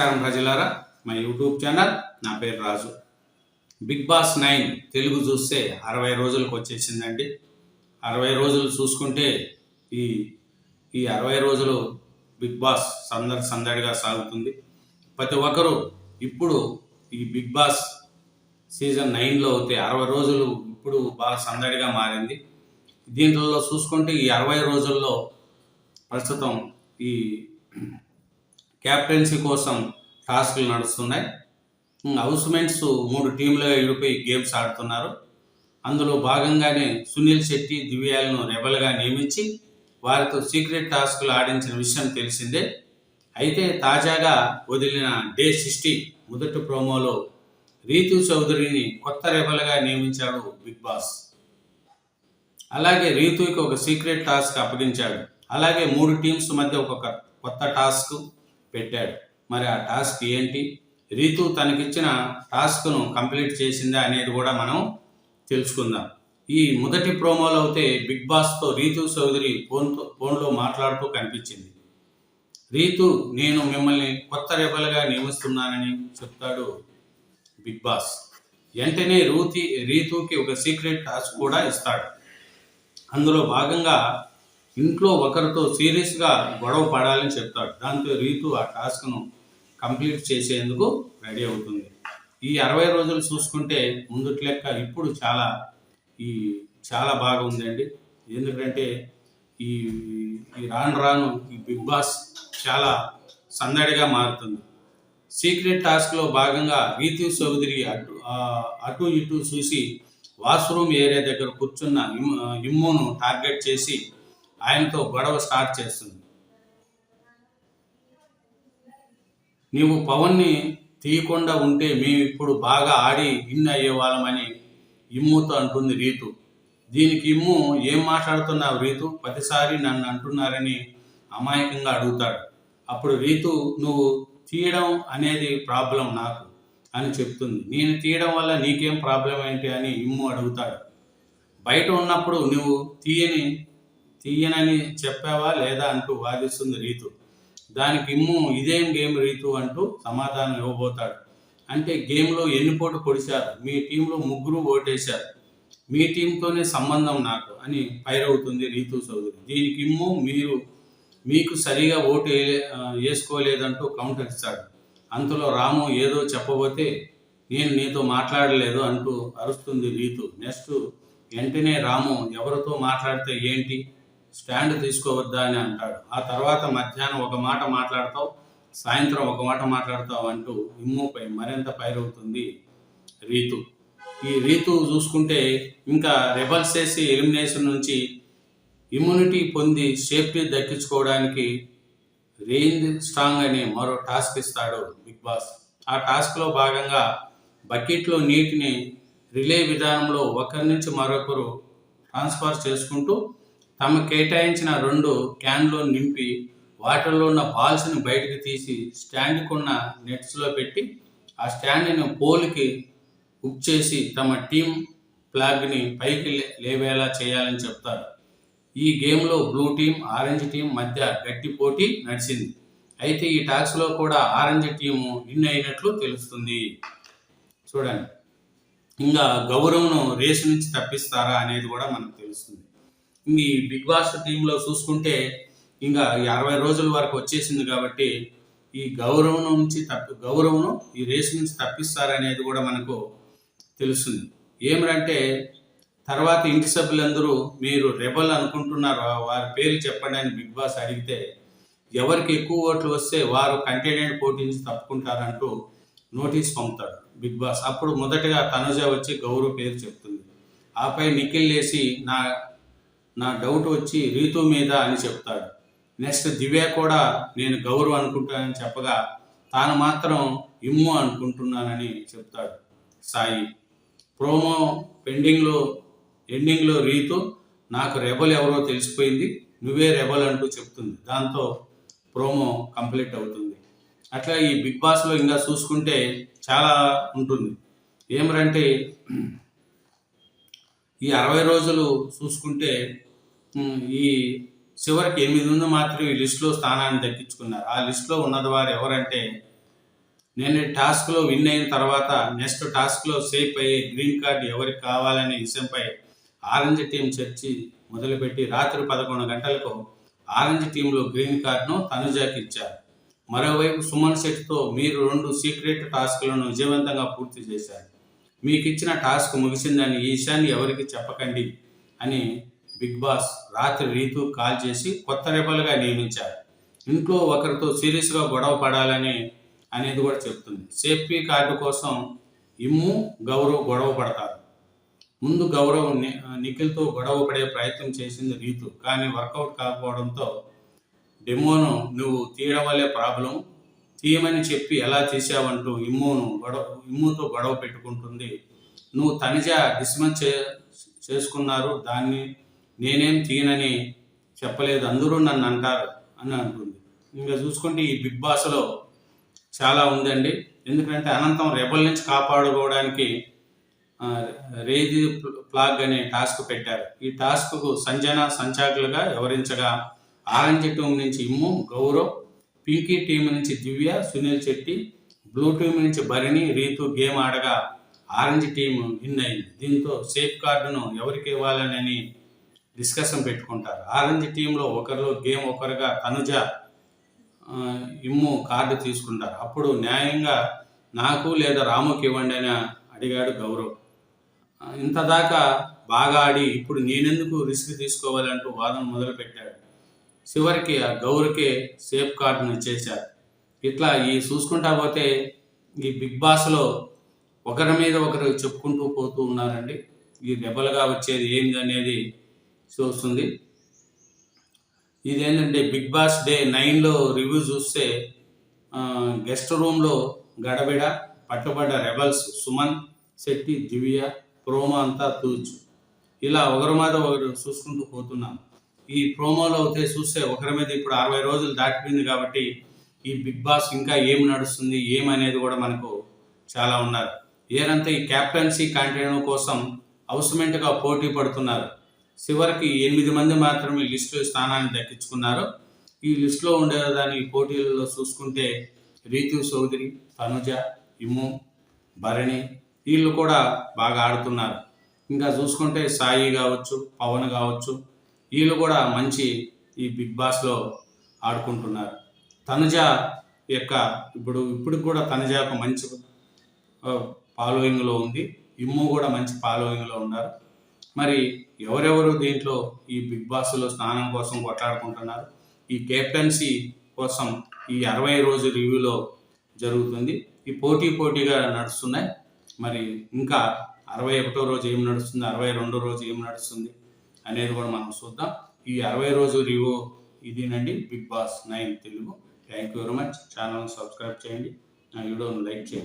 నమస్కారం ప్రజలారా. మా యూట్యూబ్ ఛానల్ నా పేరు Raju. Bigg Boss nine Telugu చూస్తే అరవై రోజులకు వచ్చేసిందండి. అరవై రోజులు చూసుకుంటే ఈ ఈ అరవై రోజులు బిగ్ బాస్ సందడి సందడిగా సాగుతుంది. ప్రతి ఒక్కరూ ఇప్పుడు ఈ బిగ్ బాస్ సీజన్ నైన్లో అయితే అరవై రోజులు ఇప్పుడు బాగా సందడిగా మారింది. దీంట్లో చూసుకుంటే ఈ అరవై రోజుల్లో ప్రస్తుతం ఈ క్యాప్టెన్సీ కోసం టాస్క్లు నడుస్తున్నాయి. హౌస్మెంట్స్ మూడు టీంలుగా విడిపోయి గేమ్స్ ఆడుతున్నారు. అందులో భాగంగానే సునీల్ శెట్టి దివ్యాలను రెబల్గా నియమించి వారితో సీక్రెట్ టాస్క్లు ఆడించిన విషయం తెలిసిందే. అయితే తాజాగా వదిలిన డే సిక్స్టీ మొదటి ప్రోమోలో రీతు చౌదరిని కొత్త రెబల్గా నియమించాడు బిగ్ బాస్. అలాగే రీతుకి ఒక సీక్రెట్ టాస్క్ అప్పగించాడు. అలాగే మూడు టీమ్స్ మధ్య ఒక కొత్త టాస్క్ పెట్టాడు. మరి ఆ టాస్క్ ఏంటి? రీతు తనకిచ్చిన టాస్క్ను కంప్లీట్ చేసిందా అనేది కూడా మనం తెలుసుకుందాం. ఈ మొదటి ప్రోమోలో అయితే బిగ్ బాస్తో రీతు చౌదరి ఫోన్తో ఫోన్లో మాట్లాడుతూ కనిపించింది. రీతు నేను మిమ్మల్ని కొత్త రెబల్గా నియమిస్తున్నానని చెప్తాడు బిగ్ బాస్. వెంటనే రూతి రీతుకి ఒక సీక్రెట్ టాస్క్ కూడా ఇస్తాడు. అందులో భాగంగా ఇంట్లో ఒకరితో సీరియస్గా గొడవ పడాలని చెప్తాడు. దాంతో రీతు ఆ టాస్క్ను కంప్లీట్ చేసేందుకు రెడీ అవుతుంది. ఈ అరవై రోజులు చూసుకుంటే ముందుటి లెక్క ఇప్పుడు చాలా ఈ చాలా బాగా ఉందండి ఎందుకంటే ఈ ఈ రాను రాను ఈ బిగ్ బాస్ చాలా సందడిగా మారుతుంది. సీక్రెట్ టాస్క్లో భాగంగా రీతి చౌదరి అటు అటు ఇటు చూసి వాష్రూమ్ ఏరియా దగ్గర కూర్చున్న ఇమ్- ఇమ్మును టార్గెట్ చేసి ఆయనతో గొడవ స్టార్ట్ చేస్తుంది. నీవు పవన్ని తీయకుండా ఉంటే మేము ఇప్పుడు బాగా ఆడి విన్ అయ్యేవాళ్ళమని ఇమ్ముతో అంటుంది రీతు. దీనికి ఇమ్ము ఏం మాట్లాడుతున్నావు రీతు? ప్రతిసారి నన్ను అంటున్నారని అమాయకంగా అడుగుతాడు. అప్పుడు రీతు నువ్వు తీయడం అనేది ప్రాబ్లం నాకు అని చెప్తుంది. నేను తీయడం వల్ల నీకేం ప్రాబ్లం ఏంటి అని ఇమ్ము అడుగుతాడు. బయట ఉన్నప్పుడు నువ్వు తీయని తీయనని చెప్పావా లేదా అంటూ వాదిస్తుంది రీతు. దానికి ఇమ్ము ఇదేం గేమ్ రీతు అంటూ సమాధానం ఇవ్వబోతాడు. అంటే గేమ్లో ఎన్ని పోటు పొడిచారు. మీ టీంలో ముగ్గురు ఓటేశారు. మీ టీంతోనే సంబంధం నాకు అని పైరవుతుంది రీతు చౌదరి. దీనికి ఇమ్ము మీరు మీకు సరిగా ఓటు వేసుకోలేదంటూ కౌంటర్ ఇస్తాడు. అంతలో రాము ఏదో చెప్పబోతే నేను నీతో మాట్లాడలేదు అంటూ అరుస్తుంది రీతు. నెక్స్ట్ వెంటనే రాము ఎవరితో మాట్లాడితే ఏంటి? స్టాండ్ తీసుకోవద్దా అని అంటాడు. ఆ తర్వాత మధ్యాహ్నం ఒక మాట మాట్లాడతావు సాయంత్రం ఒక మాట మాట్లాడతావు అంటూ ఇమ్ముపై మరింత పైరవుతుంది రీతు. ఈ రీతు చూసుకుంటే ఇంకా రెబల్స్ చేసి ఎలిమినేషన్ నుంచి ఇమ్యూనిటీ పొంది సేఫ్టీ దక్కించుకోవడానికి రేంజ్ స్ట్రాంగ్ అనే మరో టాస్క్ ఇస్తాడు బిగ్ బాస్. ఆ టాస్క్లో భాగంగా బకెట్లో నీటిని రిలే విధానంలో ఒకరి నుంచి మరొకరు ట్రాన్స్ఫర్ చేసుకుంటూ తమ కేటాయించిన రెండు క్యాన్లు నింపి వాటర్లో ఉన్న బాల్స్ని బయటకు తీసి స్టాండ్కున్న నెట్స్లో పెట్టి ఆ స్టాండ్ని పోల్కి హుక్ చేసి తమ టీం ఫ్లాగ్ని పైకి లేవేలా చేయాలని చెప్తారు. ఈ గేమ్లో బ్లూ టీం ఆరెంజ్ టీం మధ్య గట్టి పోటీ నడిచింది. అయితే ఈ టాక్స్లో కూడా ఆరెంజ్ టీము విన్ అయినట్లు తెలుస్తుంది. చూడండి. ఇంకా గౌరవ్ను రేసు నుంచి తప్పిస్తారా అనేది కూడా మనకు తెలుస్తుంది. ఈ బిగ్ బాస్ టీంలో చూసుకుంటే ఇంకా అరవై రోజుల వరకు వచ్చేసింది కాబట్టి ఈ గౌరవం నుంచి తప్పి గౌరవను ఈ రేసు నుంచి తప్పిస్తారనేది కూడా మనకు తెలుస్తుంది. ఏమిటంటే తర్వాత ఇంటి సభ్యులందరూ మీరు రెబల్ అనుకుంటున్నారు వారి పేర్లు చెప్పండి అని బిగ్ బాస్ అడిగితే ఎవరికి ఎక్కువ ఓట్లు వస్తే వారు కంటెండెంట్ పోటీ నుంచి తప్పుకుంటారంటూ నోటీస్ పంపుతాడు బిగ్ బాస్. అప్పుడు మొదటగా తనుజ వచ్చి గౌరవ్ పేరు చెప్తుంది. ఆపై నిఖిల్ లేసి నా నా డౌట్ వచ్చి రీతు మీద అని చెప్తాడు. నెక్స్ట్ దివ్య కూడా నేను గౌరవ్ అనుకుంటానని చెప్పగా తాను మాత్రం ఇమ్ము అనుకుంటున్నానని చెప్తాడు సాయి. ప్రోమో పెండింగ్లో ఎండింగ్లో రీతు నాకు రెబల్ ఎవరో తెలిసిపోయింది నువ్వే రెబల్ అంటూ చెప్తుంది. దాంతో ప్రోమో కంప్లీట్ అవుతుంది. అట్లా ఈ బిగ్ బాస్లో ఇంకా చూసుకుంటే చాలా ఉంటుంది. ఏమరంటే ఈ అరవై రోజులు చూసుకుంటే ఈ చివరికి ఎనిమిది మంది మాత్రం ఈ లిస్టులో స్థానాన్ని దక్కించుకున్నారు. ఆ లిస్టులో ఉన్నది వారు ఎవరంటే నేను టాస్క్లో విన్ అయిన తర్వాత నెక్స్ట్ టాస్క్లో సేఫ్ అయ్యే గ్రీన్ కార్డ్ ఎవరికి కావాలనే విషయంపై ఆరెంజ్ టీం చర్చి మొదలుపెట్టి రాత్రి పదకొండు గంటలకు ఆరెంజ్ టీంలో గ్రీన్ కార్డును తనుజాకి ఇచ్చారు. మరోవైపు సుమన్ శెట్టితో మీరు రెండు సీక్రెట్ టాస్క్లను విజయవంతంగా పూర్తి చేశారు. మీకు ఇచ్చిన టాస్క్ ముగిసిందని ఈ విషయాన్ని ఎవరికి చెప్పకండి అని బిగ్ బాస్ రాత్రి రీతు కాల్ చేసి కొత్త రెబల్గా నియమించారు. ఇంట్లో ఒకరితో సీరియస్గా గొడవ పడాలని అనేది కూడా చెప్తుంది. సేఫ్టీ కార్డు కోసం ఇమ్ము గౌరవ్ గొడవ పడతారు. ముందు గౌరవ్ ని- నిఖిల్తో గొడవ పడే ప్రయత్నం చేసింది రీతు కానీ వర్కౌట్ కాకపోవడంతో డెమోను నువ్వు తీయడం వల్లే ప్రాబ్లం తీయమని చెప్పి ఎలా తీసావంటూ ఇమ్మును గొడవ ఇమ్ముతో గొడవ పెట్టుకుంటుంది. నువ్వు తనిజ డిస్మస్ చే చేసుకున్నారు దాన్ని నేనేం తీయనని చెప్పలేదు. అందరూ నన్ను అంటారు అని అంటుంది. ఇంకా చూసుకుంటే ఈ బిగ్ బాస్లో చాలా ఉందండి. ఎందుకంటే అనంతం రెబల్ నుంచి కాపాడుకోవడానికి రేది ప్లాగ్ అనే టాస్క్ పెట్టారు. ఈ టాస్క్కు సంజన సంచాకులుగా వివరించగా ఆరెంజ్ టీం నుంచి ఇమ్ము గౌరవ్ పింకీ టీం నుంచి దివ్య సునీల్ శెట్టి బ్లూ టీం నుంచి భరణి రీతు గేమ్ ఆడగా ఆరెంజ్ టీం విన్ అయింది. దీంతో సేఫ్ కార్డును ఎవరికి ఇవ్వాలని డిస్కషన్ పెట్టుకుంటారు. ఆరెంజ్ టీంలో ఒకరు గేమ్ ఒకరుగా కనుజ ఇమ్ము కార్డు తీసుకుంటారు. అప్పుడు న్యాయంగా నాకు లేదా రాముకి ఇవ్వండి అని అడిగాడు గౌరవ్. ఇంతదాకా బాగా ఆడి ఇప్పుడు నేనెందుకు రిస్క్ తీసుకోవాలంటూ వాదన మొదలుపెట్టాడు. చివరికి ఆ గౌరకే సేఫ్ కార్డును ఇచ్చేశారు. ఇట్లా ఈ చూసుకుంటా పోతే ఈ బిగ్ బాస్లో ఒకరి మీద ఒకరు చెప్పుకుంటూ పోతూ ఉన్నారండి. ఈ దెబ్బలుగా వచ్చేది ఏంది అనేది చూస్తుంది ఇదేంటంటే బిగ్ బాస్ డే నైన్లో రివ్యూ చూస్తే గెస్ట్ రూమ్లో గడబిడ పట్టుబడ్డ రెబల్స్ సుమన్ శెట్టి దివ్య ప్రోమో అంతా తూచు. ఇలా ఒకరి మీద ఒకరు చూసుకుంటూ పోతున్నాం. ఈ ప్రోమోలో అయితే చూస్తే ఒకరి మీద ఇప్పుడు అరవై రోజులు దాటిపోయింది కాబట్టి ఈ బిగ్ బాస్ ఇంకా ఏం నడుస్తుంది ఏమనేది కూడా మనకు చాలా ఉన్నారు. ఏరంతా ఈ క్యాప్టెన్సీ కంటిన్యూ కోసం అవసరమెంట్గా పోటీ పడుతున్నారు. చివరికి ఎనిమిది మంది మాత్రమే లిస్టు స్థానాన్ని దక్కించుకున్నారు. ఈ లిస్టులో ఉండేదాన్ని ఈ పోటీలలో చూసుకుంటే రీతు చౌదరి తనుజ ఇము భరణి వీళ్ళు కూడా బాగా ఆడుతున్నారు. ఇంకా చూసుకుంటే సాయి కావచ్చు పవన్ కావచ్చు వీళ్ళు కూడా మంచి ఈ బిగ్ బాస్లో ఆడుకుంటున్నారు. తనుజ యొక్క ఇప్పుడు ఇప్పుడు కూడా తనుజ ఒక మంచి ఫాలోయింగ్లో ఉంది. ఇమ్ము కూడా మంచి ఫాలోయింగ్లో ఉన్నారు. మరి ఎవరెవరు దీంట్లో ఈ బిగ్ బాస్లో స్నానం కోసం కొట్లాడుకుంటున్నారు? ఈ కెప్టెన్సీ కోసం ఈ అరవై రోజు రివ్యూలో జరుగుతుంది. ఈ పోటీ పోటీగా నడుస్తున్నాయి. మరి ఇంకా అరవై ఒకటో రోజు ఏం నడుస్తుంది? అరవై రెండో రోజు ఏం నడుస్తుంది అనేది కూడా మనం చూద్దాం. ఈ అరవై రోజు రివ్యూ ఇదేనండి. Bigg Boss nine Telugu. Thank you very much. Channel subscribe చేయండి. నా వీడియోను లైక్ చేయండి.